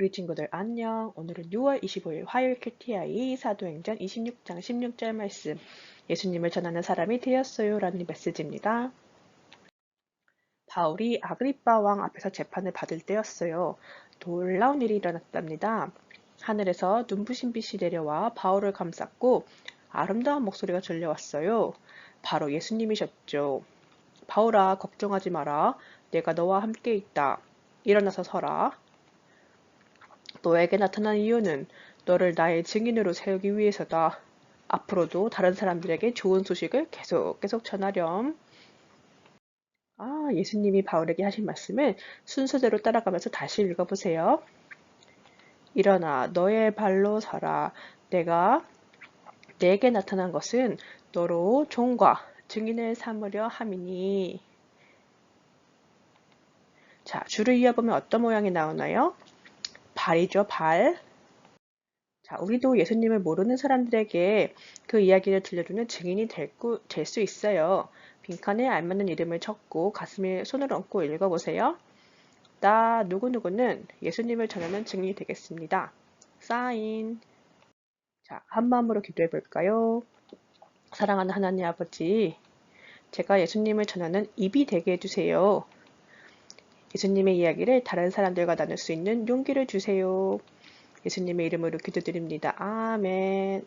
우리 친구들 안녕. 오늘은 6월 25일 화요일 큐티아이 사도행전 26장 16절 말씀. 예수님을 전하는 사람이 되었어요. 라는 메시지입니다. 바울이 아그리빠 왕 앞에서 재판을 받을 때였어요. 놀라운 일이 일어났답니다. 하늘에서 눈부신 빛이 내려와 바울을 감쌌고 아름다운 목소리가 들려왔어요. 바로 예수님이셨죠. 바울아, 걱정하지 마라. 내가 너와 함께 있다. 일어나서 서라. 너에게 나타난 이유는 너를 나의 증인으로 세우기 위해서다. 앞으로도 다른 사람들에게 좋은 소식을 계속 계속 전하렴. 아, 예수님이 바울에게 하신 말씀을 순서대로 따라가면서 다시 읽어보세요. 일어나 너의 발로 서라. 내가 내게 나타난 것은 너로 종과 증인을 삼으려 함이니. 자, 줄을 이어보면 어떤 모양이 나오나요? 발이죠, 발. 자, 우리도 예수님을 모르는 사람들에게 그 이야기를 들려주는 증인이 될 수 있어요. 빈칸에 알맞는 이름을 적고 가슴에 손을 얹고 읽어보세요. 나 누구누구는 예수님을 전하는 증인이 되겠습니다. 사인. 자, 한 마음으로 기도해 볼까요? 사랑하는 하나님 아버지, 제가 예수님을 전하는 입이 되게 해주세요. 예수님의 이야기를 다른 사람들과 나눌 수 있는 용기를 주세요. 예수님의 이름으로 기도드립니다. 아멘.